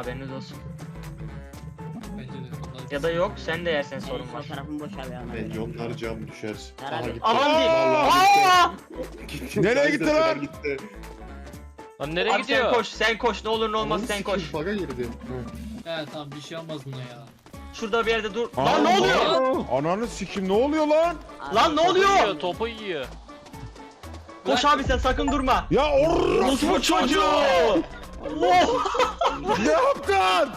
Haberiniz olsun. Bence de. Ondan Ya da yok sen de yersen Sorun var. tarafım boş abi ana. Bence onlar cam düşer. Herhalde. gitti. Aman diyeyim. Vallahi Aa! gitti. Nereye gitti lan? Gitti. Lan nereye Abi sen gidiyor? koş sen koş ne olur ne olmaz Ananı sen koş. Baga girdi. He tamam bir şey olmaz buna ya. Şurada bir yerde dur. Aa, Lan ne oluyor? Ananı sikim ne oluyor lan? Lan ne Topu oluyor? yiyor, topu yiyor. Koş abi sen sakın durma. Ya or Nasıl bu çocuğu? Oh! ne yaptın?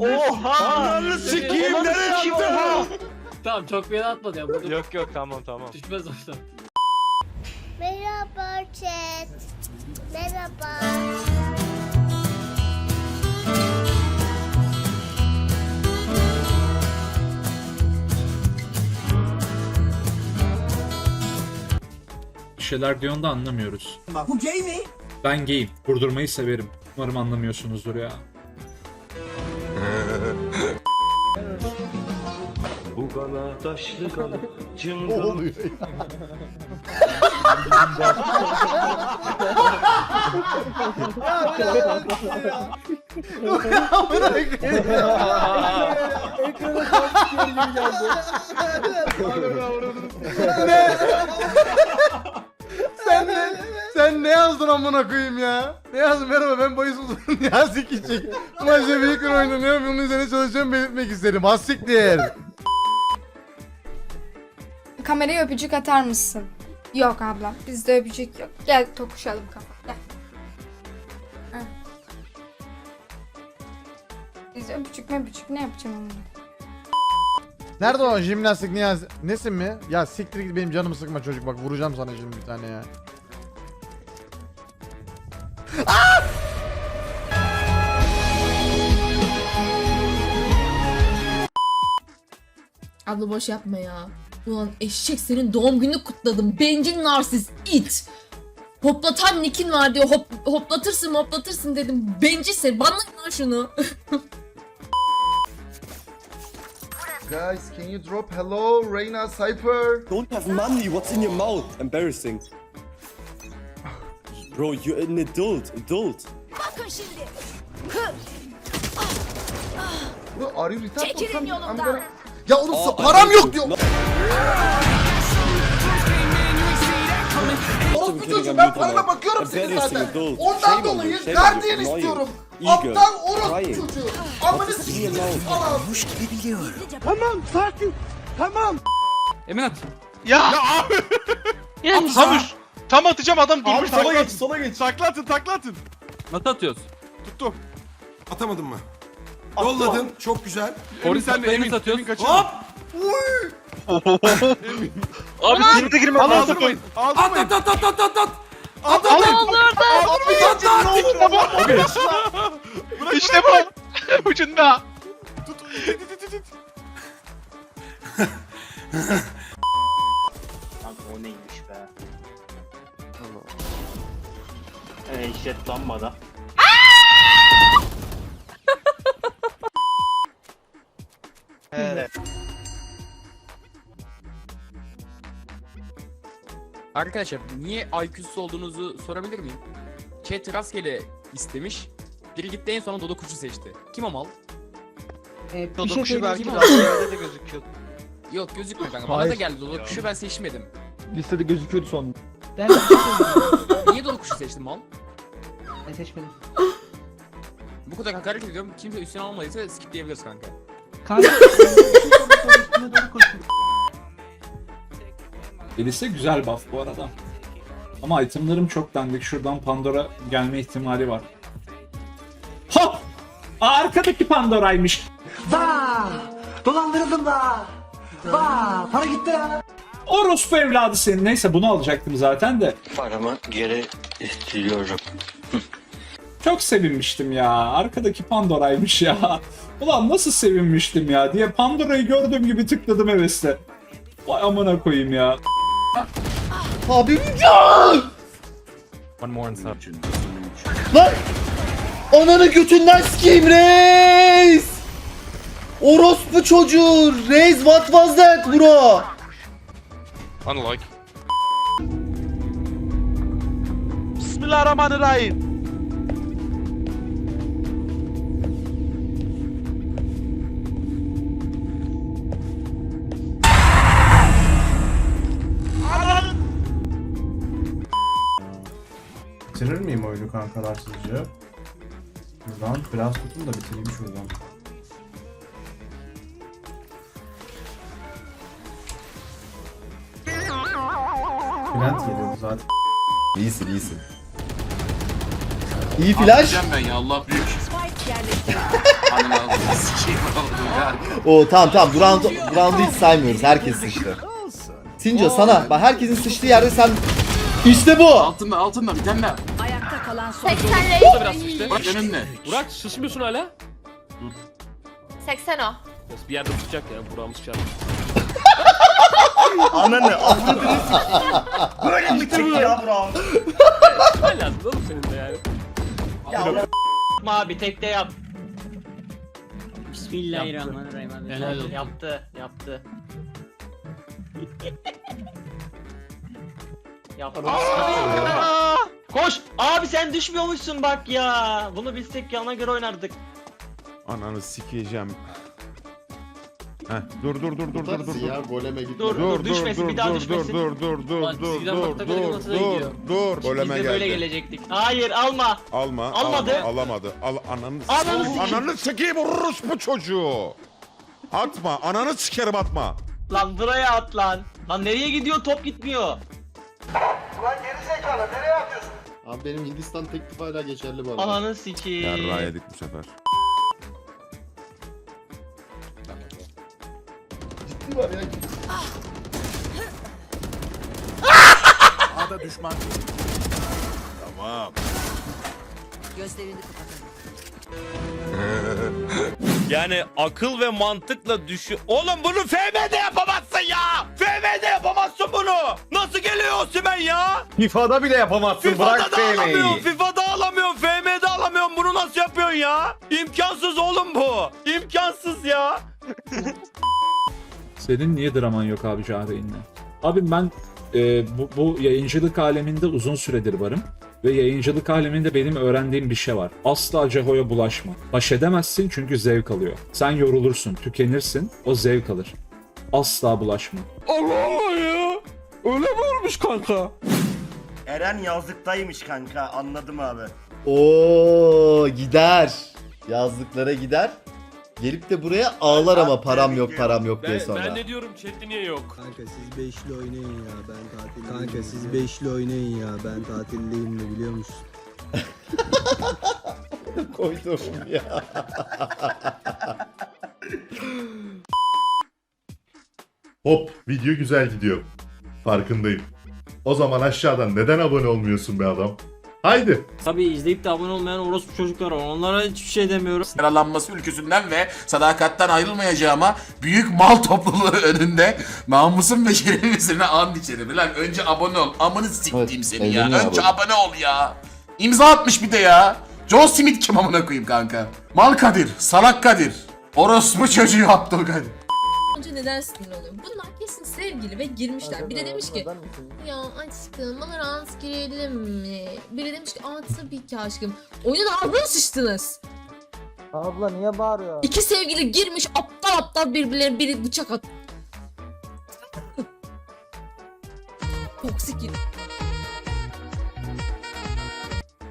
Oha! Ananı sikeyim nereye yaptın? Tamam çok bir yere atmadı ya. Burada Yok yok tamam tamam. düşmez oradan. Merhaba chat. Merhaba. Şeyler diyorsun da anlamıyoruz. Bu gay mi? Ben gayim. Vurdurmayı severim. Umarım anlamıyorsunuzdur ya. Bu kana taşlı kana Ne cıngıl oluyor? Amına koyayım ya? Ne yazdın? Merhaba ben Bayız Uzun Niyazi Küçük. Maçta bir oynanıyor. Bunun üzerine çalışıyorum belirtmek isterim. Az siktir. Kameraya öpücük atar mısın? Yok ablam. Bizde öpücük yok. Gel tokuşalım kafa. Gel. Heh. Biz öpücük mü öpücük ne yapacağım onunla? Nerede o jimnastik Niyazi? Nesin mi? Ya siktir git benim canımı sıkma çocuk bak vuracağım sana şimdi bir tane ya. Abla boş yapma ya. Ulan eşek senin doğum gününü kutladım. Bencil narsist it. Hoplatan nikin var diyor. Hop, hoplatırsın hoplatırsın dedim. Bencil sen. Bana lan şunu. Guys can you drop hello Reyna Cypher? Don't have money, what's in your mouth? Embarrassing. Bro, you're an adult, adult. Bro are you retarded? Çekilin yolumdan. Ya oğlum Aa, param yok diyor. No- Orospu kidding, çocuğu I'm ben now. bakıyorum senin zaten. Ondan on dolayı gardiyan annoying. istiyorum. Aptal orospu çocuğu. Amını What's in sikeyim. your mouth? Al al. Eminat. Ya! Ya! Atamış. Tam atacağım adam durmuş. sola takla- geç, sola geç. Takla atın takla atın. Nasıl atıyoruz? Tuttum. Atamadın mı? Yolladın. Çok güzel. Polis sen de sen emin, atıyoruz. emin kaçırma. Abi girdi girme lazım. Aldırmayın. Aldırmayın. at at at at at. At at at. İşte bu. Ucunda. Tut. Tut, tut, tut, tut. Kanka o neymiş be? Eee işlet lambada. Arkadaşlar niye IQ'suz olduğunuzu sorabilir miyim? Chat rastgele istemiş. Biri gitti en son Dodo kuşu seçti. Kim o mal? Dodo kuşu belki rastgele de gözüküyor. Yok gözükmüyor kanka. Bana da geldi Dodo kuşu ben seçmedim. Listede gözüküyordu son. Niye Dodo kuşu seçtin mal? Ben seçmedim. Bu kadar hakaret ediyorum. Kimse üstüne almadıysa skipleyebiliriz kanka. Kanka. Elise güzel buff bu arada. Ama itemlerim çok dandik. Şuradan Pandora gelme ihtimali var. Hop! Arkadaki Pandora'ymış. Dolandırıldım da. Vaa para gitti ya. Orospu evladı senin. Neyse bunu alacaktım zaten de. Paramı geri istiyorum. Çok sevinmiştim ya. Arkadaki Pandora'ymış ya. Ulan nasıl sevinmiştim ya diye Pandora'yı gördüğüm gibi tıkladım hevesle. Vay amına koyayım ya. Abim ya. One more inside. Lan! Ananı götünden sikeyim reis! Orospu çocuğu! Reis what was that bro? Unlike. Bismillahirrahmanirrahim. Kankalar sizce? Buradan biraz tutun da bitireyim şuradan. Bülent geliyordu zaten. İyisin iyisin. İyi flash. ben ya Allah büyük. O tamam tamam. Duran Duran'ı hiç saymıyoruz. Herkes sıçtı. Sinco sana bak herkesin sıçtığı yerde sen İşte bu. Altında altında bir tane daha. Ayakta kalan son. 80 O da biraz sıçtı. Bak önümde. Burak şişmiyorsun hala. 80 o. Bir yerde tutacak ya. Burak'ımız sıçar. Ananı avradını Böyle mi çek ya bro? Ne lazım oğlum senin de yani. Yapma abi tekte yap. Bismillahirrahmanirrahim. Helal olsun. Yaptı. Yaptı. Yaptı. Koş! Abi sen düşmüyormuşsun bak ya. Bunu bilsek yana göre oynardık. Ananı sikeceğim. Heh, dur dur dur dur dur dur dur. Dur dur, düşmesin bir daha dur, düşmesin. Dur dur dur Lan dur çizgiden dur bakta dur dur gidiyor? dur. Biz Goleme de böyle geldi. gelecektik. Hayır alma. Alma. Almadı. alma, alamadı. Al ananı Ananı sikeyim. Ananı sikeyim bu çocuğu. Atma. Ananı sikerim atma. Lan buraya at lan. Lan nereye gidiyor top gitmiyor. Abi benim Hindistan teklifi hala geçerli bu Ananı Yarrağı sikeyim. yedik bu sefer. Ciddi var ya. Tamam. Gözlerini kapatın. Yani akıl ve mantıkla düşün... Oğlum bunu FM'de yapamazsın ya! FM'de yapamazsın FIFA'da bile yapamazsın FIFA'da da alamıyorum, FIFA'da alamıyorum, FM'de alamıyorum. Bunu nasıl yapıyorsun ya? İmkansız oğlum bu. İmkansız ya. Senin niye draman yok abi Cahreyn'le? Abi ben e, bu, bu yayıncılık aleminde uzun süredir varım. Ve yayıncılık aleminde benim öğrendiğim bir şey var. Asla Ceho'ya bulaşma. Baş edemezsin çünkü zevk alıyor. Sen yorulursun, tükenirsin, o zevk alır. Asla bulaşma. Allah Allah ya. Öyle mi olmuş kanka? Eren yazlıktaymış kanka anladım abi. Oo gider. Yazlıklara gider. Gelip de buraya ağlar ama param yok param yok diye sonra. Ben de diyorum chat'te niye yok? Kanka siz beşli oynayın ya ben tatildeyim. Kanka siz beşli oynayın ya ben tatildeyim de biliyor musun? Koydum ya. Hop video güzel gidiyor. Farkındayım. O zaman aşağıdan neden abone olmuyorsun be adam? Haydi. Tabii izleyip de abone olmayan orospu çocuklar var. Onlara hiçbir şey demiyorum. Yaralanması ülküsünden ve sadakattan ayrılmayacağıma büyük mal topluluğu önünde namusum ve şerefim üzerine and içerim. Lan önce abone ol. Amını siktiğim seni ya. evleniyor Önce abi. abone ol ya. İmza atmış bir de ya. John Smith kim amına koyayım kanka. Mal Kadir, Salak Kadir. Orospu çocuğu Abdülkadir. Neden sinirli oluyorum? Bunlar kesin sevgili ve girmişler. Biri demiş ki ya aşkım bana rahat girelim mi? Biri demiş ki aa tabii ki aşkım. Oyunun ağzına sıçtınız. Abla niye bağırıyor? İki sevgili girmiş aptal aptal birbirlerine biri bıçak at. Toksik.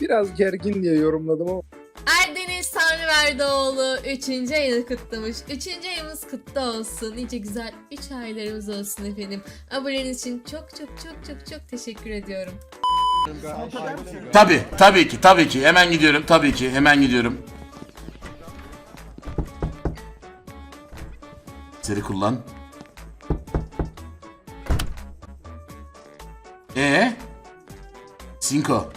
Biraz gergin diye yorumladım ama. Erdeniz Tanrıverdoğlu 3. ayını kutlamış. 3. ayımız kutlu olsun. Nice güzel 3 aylarımız olsun efendim. Aboneniz için çok çok çok çok çok teşekkür ediyorum. Tabii, tabii ki, tabii ki. Hemen gidiyorum, tabii ki. Hemen gidiyorum. Seri kullan. Ee? Cinco.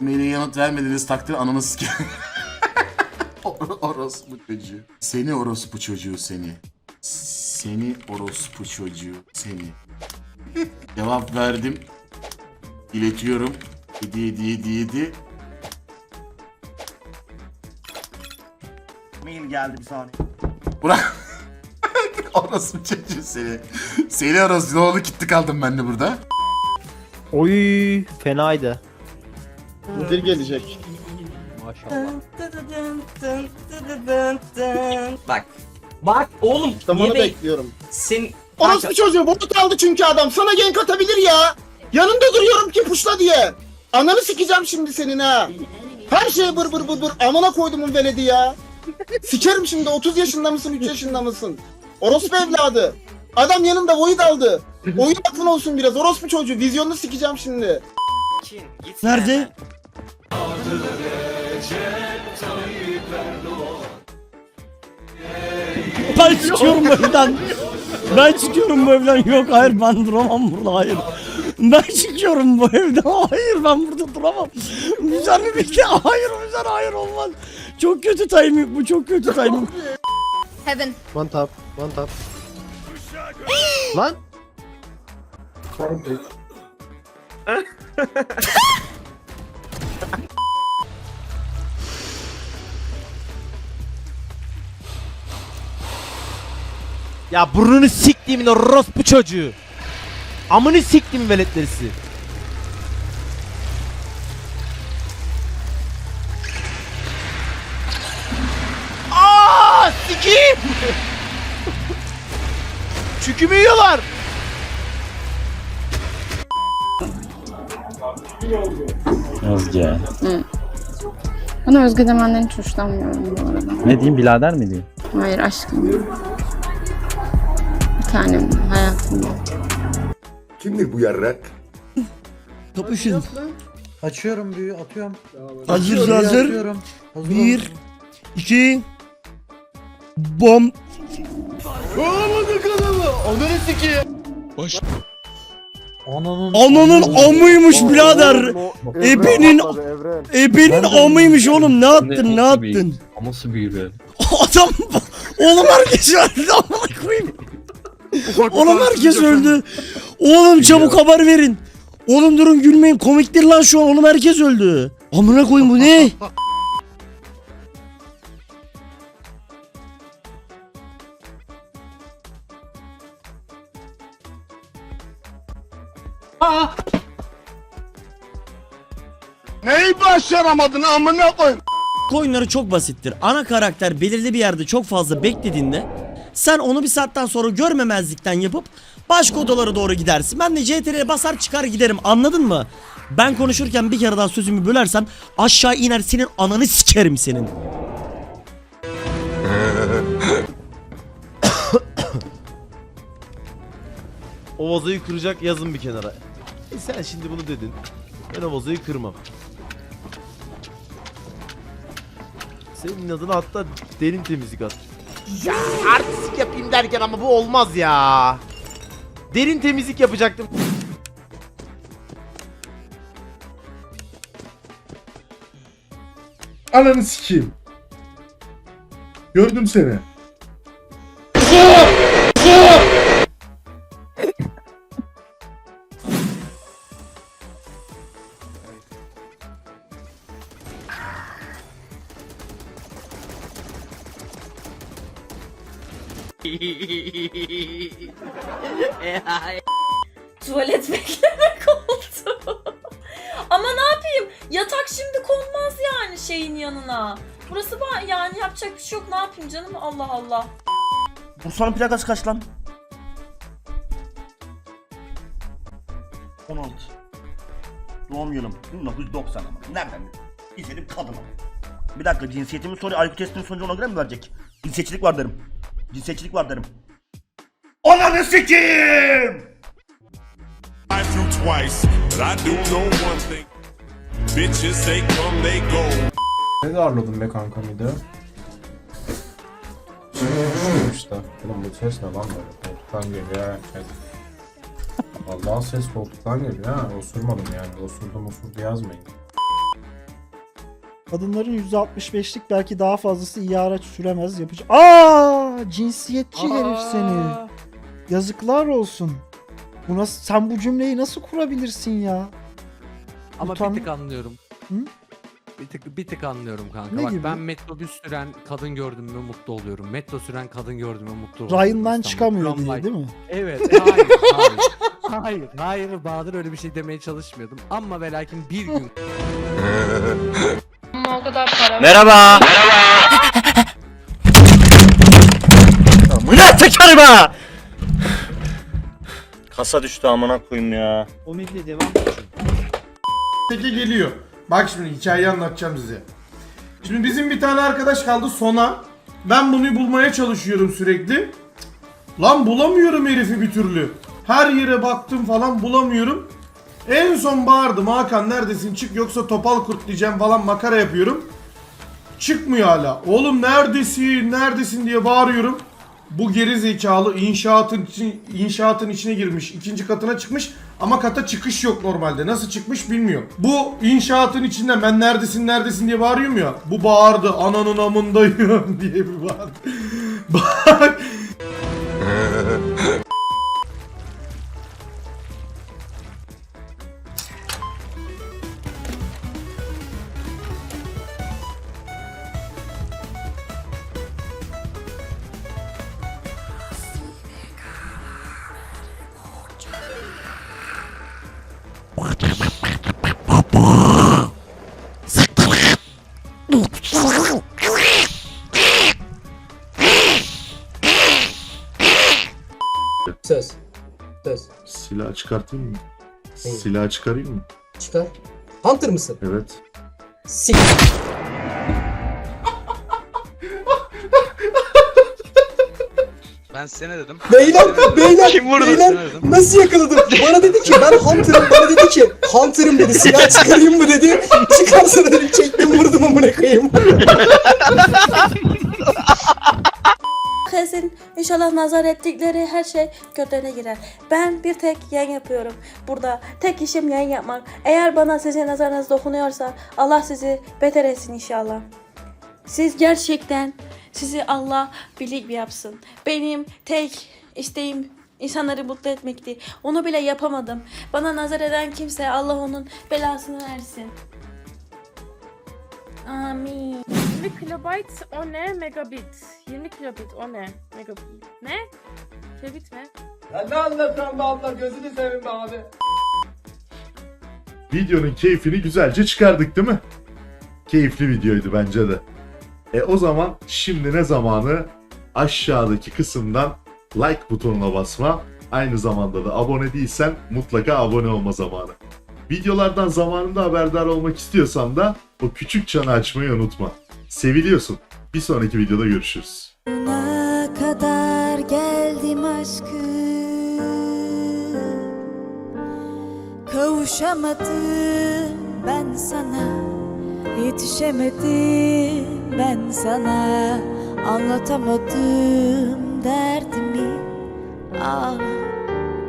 Maile yanıt vermediğiniz takdirde ananı siker. Or- orospu çocuğu. Seni orospu çocuğu seni. Seni orospu çocuğu seni. Cevap verdim. İletiyorum. 7 7 7 7. Mail geldi bir saniye. Burak. orospu çocuğu seni. Seni orospu ne oldu gitti kaldım ben de burada. Oy fenaydı. Müdür gelecek. Bak. Bak oğlum. Niye be- bekliyorum. Sen... Orospu çocuğu botu kaldı çünkü adam. Sana gank atabilir ya. Yanında duruyorum ki puşla diye. Ananı sikeceğim şimdi senin ha. Her şeye bır bır bır bır. Amına koydumun veledi ya. Sikerim şimdi 30 yaşında mısın 3 yaşında mısın? Orospu evladı. Adam yanında void aldı. Oyun aklın olsun biraz. Orospu çocuğu. Vizyonunu sikeceğim şimdi. Nerede? Ben çıkıyorum bu evden. Ben çıkıyorum bu evden. Yok hayır ben duramam burada hayır. Ben çıkıyorum bu evden. Hayır ben burada duramam. Güzel bir bekle. Hayır güzel hayır olmaz. Çok kötü timing bu çok kötü timing. Heaven. One tap. One tap. Lan. Ya burnunu siktiğimin orospu çocuğu. Amını siktiğimin veletlerisi. Aa sikeyim. Çükümü yiyorlar. Özge. Ben Özge demenden hiç hoşlanmıyorum bu arada. Ne diyeyim birader mi diyeyim? Hayır aşkım. Tanem hayatımda. Kimdir bu yarrak? Kapışın. Açıyorum büyü atıyorum. Hazır hazır. Atıyorum. Hazır Bir, iki, bom. Ananın Ananın amıymış birader. Ebenin ebenin amıymış oğlum ne yaptın ne yaptın? Nasıl büyü Adam oğlum herkes öldü amına koyayım. Oğlum herkes öldü. Oğlum çabuk haber verin. Oğlum durun gülmeyin komiktir lan şu an oğlum herkes öldü. Amına koyayım bu ne? Neyi başaramadın amına koy? Oyunları çok basittir. Ana karakter belirli bir yerde çok fazla beklediğinde sen onu bir saatten sonra görmemezlikten yapıp başka odalara doğru gidersin. Ben de CTRL'e basar çıkar giderim anladın mı? Ben konuşurken bir kere daha sözümü bölersen aşağı iner senin ananı sikerim senin. O vazoyu kıracak yazın bir kenara. E sen şimdi bunu dedin. Ben o vazoyu kırmam. Senin adına hatta derin temizlik at. Ya artistik yapayım derken ama bu olmaz ya. Derin temizlik yapacaktım. Ananı sikeyim. Gördüm seni. Yapayım? Yatak şimdi konmaz yani şeyin yanına. Burası var yani yapacak bir şey yok. Ne yapayım canım? Allah Allah. Bursa'nın plakası kaç lan? 16. Doğum yılım 1990 ama. Nereden? İzledim kadın ama. Bir dakika cinsiyetimi soruyor. IQ testinin sonucu ona göre mi verecek? Cinsiyetçilik var derim. Cinsiyetçilik var derim. Ananı sikeyim! Ne darladın be kanka bir de? işte. Oğlum bu ses ne lan böyle? Koltuktan geliyor. Evet. Vallahi ses koltuktan geliyor ha. Osurmadım yani. Osurdum osurdu yazmayın. Kadınların %65'lik belki daha fazlası iyi araç süremez yapıcı. Aa, cinsiyetçi herif seni. Yazıklar olsun. Bu nasıl sen bu cümleyi nasıl kurabilirsin ya? Ama Utan- bir tık anlıyorum. Hı? Bir tık bir tık anlıyorum kanka. Ne Bak gibi? ben metrobüs süren kadın gördüm mü mutlu oluyorum. Metro süren kadın gördüm mü mutlu oluyorum. Rayından İstanbul çıkamıyor diye değil mi? Evet, hayır, hayır. hayır, hayır Bahadır öyle bir şey demeye çalışmıyordum. Ama ve lakin bir gün o kadar para. Merhaba. Amına tekerim ha. Kasa düştü amına koyayım ya. Komikli devam teke geliyor. Bak şimdi hikayeyi anlatacağım size. Şimdi bizim bir tane arkadaş kaldı Sona. Ben bunu bulmaya çalışıyorum sürekli. Lan bulamıyorum herifi bir türlü. Her yere baktım falan bulamıyorum. En son bağırdım Hakan neredesin çık yoksa topal kurt diyeceğim falan makara yapıyorum. Çıkmıyor hala. Oğlum neredesin neredesin diye bağırıyorum. Bu geri zekalı inşaatın inşaatın içine girmiş. ikinci katına çıkmış ama kata çıkış yok normalde. Nasıl çıkmış bilmiyorum. Bu inşaatın içinden ben neredesin neredesin diye bağırıyorum ya. Bu bağırdı ananın amındayım diye bir bağırdı. Bak çıkartayım mı? Silah çıkarayım mı? Çıkar. Hunter mısın? Evet. Sik. Ben size ne dedim? Beyler, beyler, beyler nasıl yakaladım? Bana dedi ki ben Hunter'ım, bana dedi ki Hunter'ım dedi silah çıkarayım mı dedi. Çıkarsana dedim çektim vurdum amına koyayım. Kesin inşallah nazar ettikleri her şey götlerine girer. Ben bir tek yayın yapıyorum. Burada tek işim yayın yapmak. Eğer bana sizin nazarınız dokunuyorsa Allah sizi beter etsin inşallah. Siz gerçekten sizi Allah birlik yapsın. Benim tek isteğim insanları mutlu etmekti. Onu bile yapamadım. Bana nazar eden kimse Allah onun belasını versin. Amin. 20 kilobayt o ne? Megabit. 20 kilobit o ne? Megabit. Ne? Kilobit mi? Videonun keyfini güzelce çıkardık değil mi? Keyifli videoydu bence de. E o zaman şimdi ne zamanı? Aşağıdaki kısımdan like butonuna basma. Aynı zamanda da abone değilsen mutlaka abone olma zamanı. Videolardan zamanında haberdar olmak istiyorsan da o küçük çanı açmayı unutma. Seviliyorsun. Bir sonraki videoda görüşürüz. Sonuna kadar geldim aşkım Kavuşamadım ben sana Yetişemedim ben sana Anlatamadım derdimi Ağla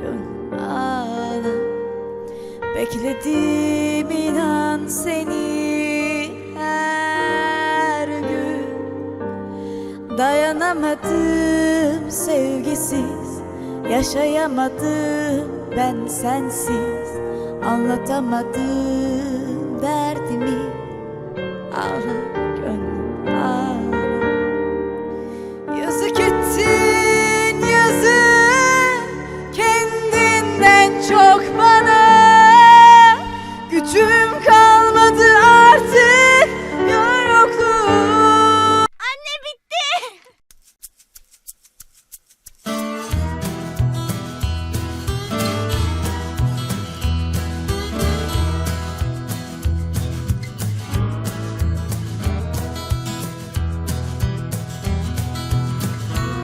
gönlüm ağla Bekledim inan seni Dayanamadım sevgisiz Yaşayamadım ben sensiz. Anlatamadım derdimi. Ağla